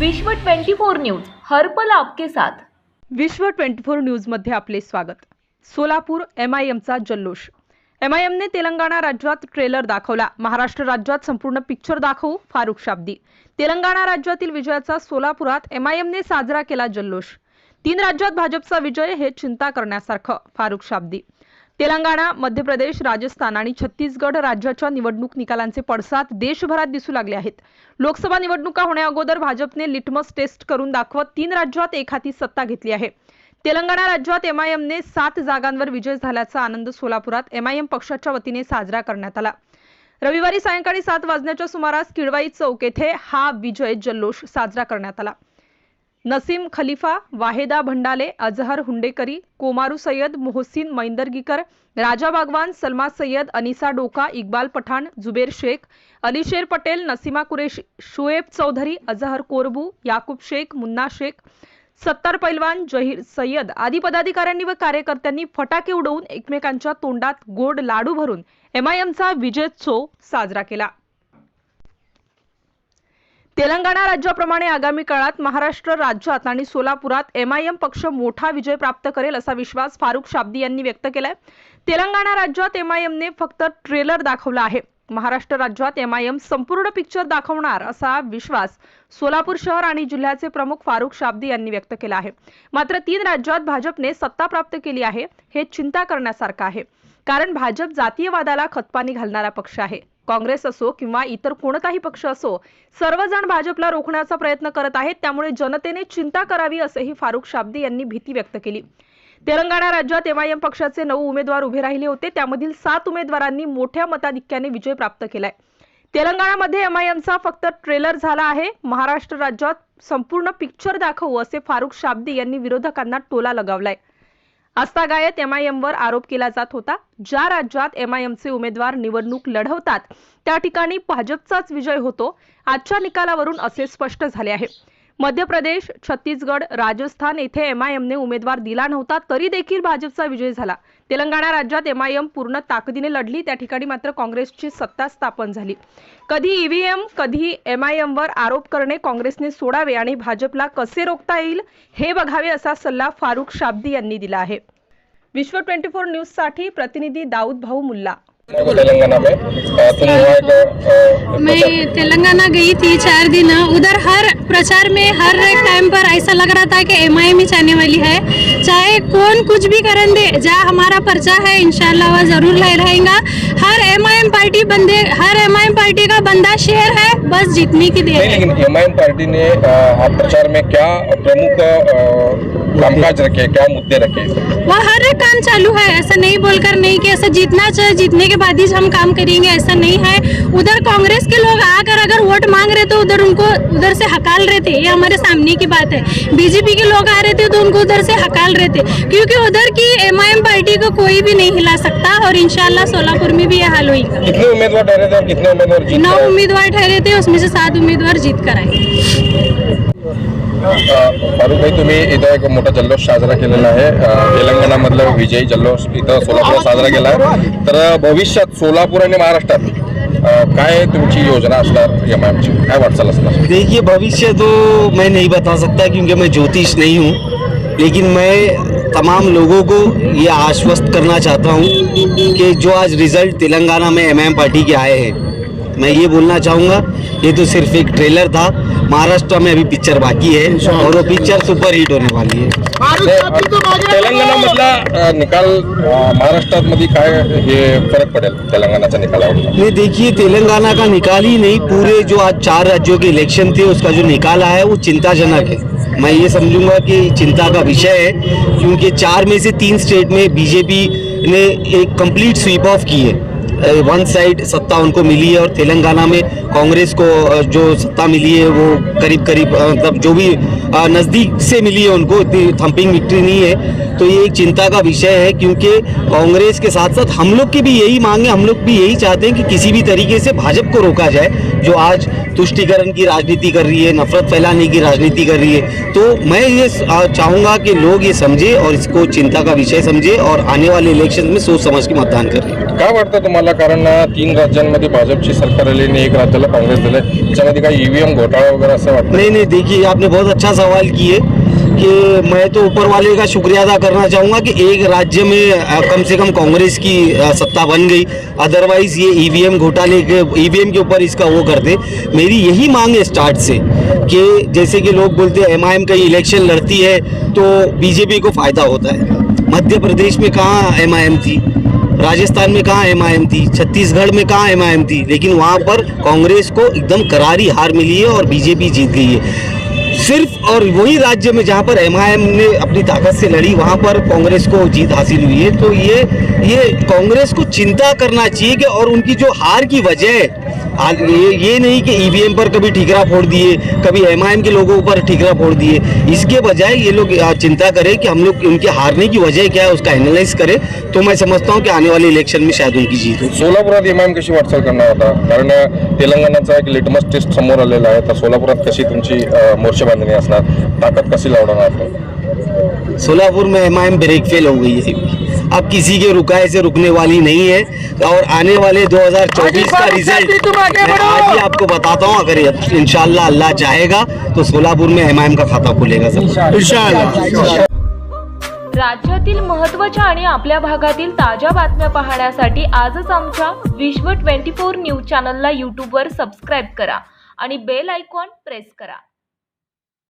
विश्व 24 न्यूज हरपल आपके साथ. विश्व 24 न्यूजमध्ये आपले स्वागत. सोलापूर एम आय एमचा जल्लोष. एम आय एमने तेलंगणा राज्यात ट्रेलर दाखवला. महाराष्ट्र राज्यात संपूर्ण पिक्चर दाखवू फारुख शाब्दी. तेलंगणा राज्यातील विजयाचा सोलापुरात एम आय एमने साजरा केला जल्लोष. तीन राज्यात भाजपचा विजय हे चिंता करण्यासारखं फारुख शाब्दी. तेलंगणा मध्य प्रदेश राजस्थान आणि छत्तीसगड राज्याच्या निवडणूक निकालांचे पडसाद देशभरात दिसू लागले आहेत. लोकसभा निवडणुका होण्याअगोदर भाजपने लिटमस टेस्ट करून दाखवत तीन राज्यात एखादी सत्ता घेतली आहे. तेलंगणा राज्यात एमआयएमने सात जागांवर विजय झाल्याचा आनंद सोलापुरात एमआयएम पक्षाच्या वतीने साजरा करण्यात आला. रविवारी सायंकाळी सात वाजण्याच्या सुमारास किडवाई चौक येथे हा विजय जल्लोष साजरा करण्यात आला. नसीम खलिफा वाहेदा भंडाले अजहर हुंडेकरी कोमारू सय्यद मोहसिन मैंदरगीकर राजा बागवान सलमा सय्यद अनिसा डोका इक्बाल पठाण जुबेर शेख अलीशेर पटेल नसीमा कुरेशी शुएब चौधरी अजहर कोरबू याकूब शेख मुन्ना शेख सत्तार पैलवान जहीर सय्यद आदी पदाधिकाऱ्यांनी व कार्यकर्त्यांनी फटाके उडवून एकमेकांच्या तोंडात गोड लाडू भरून एमआयएमचा विजयोत्सव साजरा केला. तेलंगणा राज्याप्रमाणे आगामी काळात महाराष्ट्र राज्यात आणि सोलापुरात एमआयएम पक्ष मोठा विजय प्राप्त करेल असा विश्वास फारुख शाब्दी यांनी व्यक्त केलाय. तेलंगणा राज्यात एमआयएमने फक्त ट्रेलर दाखवला आहे. महाराष्ट्र राज्यात एमआयएम संपूर्ण पिक्चर दाखवणार असा विश्वास सोलापूर शहर आणि जिल्ह्याचे प्रमुख फारुख शाब्दी यांनी व्यक्त केला आहे. मात्र तीन राज्यात भाजपने सत्ता प्राप्त केली आहे हे चिंता करण्यासारखं आहे. कारण भाजप जातीयवादाला खतपाणी घालणारा पक्ष आहे. काँग्रेस असो किंवा इतर कोणताही पक्ष असो सर्वजण भाजपला रोखण्याचा प्रयत्न करत आहेत. त्यामुळे जनतेने चिंता करावी असेही फारुख शाब्दी यांनी भीती व्यक्त केली. तेलंगणा राज्यात एमआयएम पक्षाचे नऊ उमेदवार उभे राहिले होते. त्यामधील सात उमेदवारांनी मोठ्या मताधिक्याने विजय प्राप्त केलाय. तेलंगणामध्ये एमआयएमचा फक्त ट्रेलर झाला आहे. महाराष्ट्र राज्यात संपूर्ण पिक्चर दाखवू असे फारुख शाब्दी यांनी विरोधकांना टोला लगावलाय. आस्थागायत एमवर आरोप केला जात होता. ज्या राज्यात एमआयएमचे उमेदवार निवडणूक लढवतात त्या ठिकाणी भाजपचाच विजय होतो. आजच्या निकालावरून असे स्पष्ट झाले आहे. मध्य प्रदेश छत्तीसगड राजस्थान येथे एमआयएमने उमेदवार दिला नव्हता तरी देखील भाजपचा विजय झाला. तेलंगणा राज्यात एमआयएम पूर्ण ताकदीने लढली त्या ठिकाणी मात्र काँग्रेसची सत्ता स्थापन झाली. कधी ईव्हीएम कधी एमआयएमवर आरोप करणे काँग्रेसने सोडावे आणि भाजपला कसे रोखता येईल हे बघावे असा सल्ला फारुख शाब्दी यांनी दिला आहे. विश्व ट्वेंटी फोर न्यूजसाठी प्रतिनिधी दाऊद भाऊ मुल्ला. तेलंगाना में तुम वहाँ मैं तेलंगाना गई थी चार दिन। उधर हर प्रचार में हर एक टाइम पर ऐसा लग रहा था कि एम आई में जाने वाली है। चाहे कौन कुछ भी करन दे जहाँ हमारा पर्चा है इंशाल्लाह वह ज़रूर रहेगा। हर एम आई एम पार्टी बंदे हर एम आई एम पार्टी का बंदा शेयर है बस जीतने की देर नहीं है लेकिन एम पार्टी ने आप प्रचार में क्या प्रमुख कामकाज रखे क्या मुद्दे रखे? वह हर एक काम चालू है ऐसा नहीं बोलकर नहीं कि ऐसा जीतना चाहिए जीतने के बाद ही हम काम करेंगे ऐसा नहीं है। उधर कांग्रेस के लोग आकर अगर वोट मांग रहे तो उधर उनको उधर से हकाल रहे थे ये हमारे सामने की बात है। बीजेपी के लोग आ रहे थे तो उनको उधर से हकाल रहे थे क्योंकि उधर की एमआईएम पार्टी को कोई भी नहीं हिला सकता और इंशाल्लाह सोलापुर में भी यह हाल होगा कितने उम्मीदवार ठहरे थे और कितने उम्मीदवार नौ उम्मीदवार ठहरे थे उसमें से सात उम्मीदवार जीत कर आए फारुख भाई तुम्ही इथं एक मोठा जल्लोष साजरा केलेला अ, तेलंगणामधला विजयी जल्लोष इथं सोलापूरला साजरा तर भविष्यात सोलापूर तुमची योजना देखिए भविष्य तो मैं नहीं बता सकता क्योंकि मैं ज्योतिष नहीं हूँ। लेकिन मैं तमाम लोगों को ये आश्वस्त करना चाहता हूँ कि जो आज रिज़ल्ट तेलंगाना में एमएम पार्टी के आए हैं मैं ये बोलना चाहूँगा ये तो सिर्फ़ एक ट्रेलर था। महाराष्ट्र में अभी पिक्चर बाकी है और वो पिक्चर सुपर हिट होने वाली है। तेलंगणामधला अ, निकाल महाराष्ट्रात मध्ये काय हे फरक पडेल तेलंगणाच्या निकालावर? नहीं देखिए तेलंगाना का निकाल ही नहीं पूरे जो आज चार राज्यों के इलेक्शन थे उसका जो निकाल आया है वो चिंताजनक है। मैं ये समझूँगा कि चिंता का विषय है क्योंकि चार में से तीन स्टेट में बीजेपी ने एक कंप्लीट स्वीप ऑफ़ की है। वन साइड सत्ता उनको मिली है और तेलंगाना में कांग्रेस को जो सत्ता मिली है वो करीब करीब मतलब जो भी नज़दीक से मिली है उनको, इतनी थम्पिंग विक्ट्री नहीं है। तो ये एक चिंता का विषय है क्योंकि कांग्रेस के साथ साथ हम लोग की भी यही मांग है, हम लोग भी यही चाहते हैं कि किसी भी तरीके से भाजपा को रोका जाए, जो आज तुष्टिकरण की राजनीति कर रही है, नफरत फैलाने की राजनीति कर रही है। तो मैं ये चाहूँगा कि लोग ये समझे और इसको चिंता का विषय समझे और आने वाले इलेक्शन में सोच समझ के मतदान करें। काय वाटतं तुम्हाला झाला कारण अं, तीन राज्यांमध्ये भाजपची सरकार आणि एक राज्याला काँग्रेस दिले त्याच्यामध्ये काही ईव्हीएम घोटाळा वगैरे असं वाटतं? नहीं नहीं देखिए आपने बहुत अच्छा सवाल किए कि मैं तो ऊपर वाले का शुक्रिया अदा करना चाहूँगा कि एक राज्य में कम से कम कांग्रेस की सत्ता बन गई। अदरवाइज़ ये ईवीएम घोटाले के ईवीएम के ऊपर इसका वो करते। मेरी यही मांग है स्टार्ट से कि जैसे कि लोग बोलते हैं एम कहीं इलेक्शन लड़ती है तो बीजेपी को फ़ायदा होता है। मध्य प्रदेश में कहाँ एम थी? राजस्थान में कहाँ एमआईएम थी? छत्तीसगढ़ में कहाँ एमआईएम थी? लेकिन वहाँ पर कांग्रेस को एकदम करारी हार मिली है और बीजेपी जीत गई है। सिर्फ़ और वही राज्य में जहाँ पर एमआईएम ने अपनी ताकत से लड़ी, वहाँ पर कांग्रेस को जीत हासिल हुई है। तो ये ये कांग्रेस को चिंता करना चाहिए कि और उनकी जो हार की वजह हाल- ये ये नहीं कि ईवीएम पर कभी ठीकरा फोड़ दिए कभी एमआईएम के लोगों पर ठीकरा फोड़ दिए। इसके बजाय ये लोग चिंता करें कि हम लोग उनके हारने की वजह क्या है उसका एनालाइज करें। तो मैं समझता हूँ कि आने वाले इलेक्शन में शायद उनकी जीत हो सोलापुरात एमआयएम कशी वाटचाल करणार होता कारण तेलंगणाचा एक लिटमस टेस्ट समोर आलेला आहे. तर सोलापुरात कशी तुमची मोर्चे बांधणी असणार? ताकद कशी लावणार आपण? सोलापुर में एमआईएम ब्रेक फेल हो गई है। अब किसी के रुकाए से रुकने वाली नहीं है। और आने वाले 2024 का रिजल्ट मैं आज ही आपको बताता हूँ अगर इंशाल्लाह अल्लाह चाहेगा तो सोलापुर में एम का खाता खुलेगा सब। राज्यातील महत्त्वाच्या आणि आपल्या भागातील ताज्या बातम्या पाहण्यासाठी आजच आमच्या विश्व ट्वेंटी फोर न्यूज चॅनलला यूट्यूबवर सबस्क्राईब करा आणि बेल आयकॉन प्रेस करा.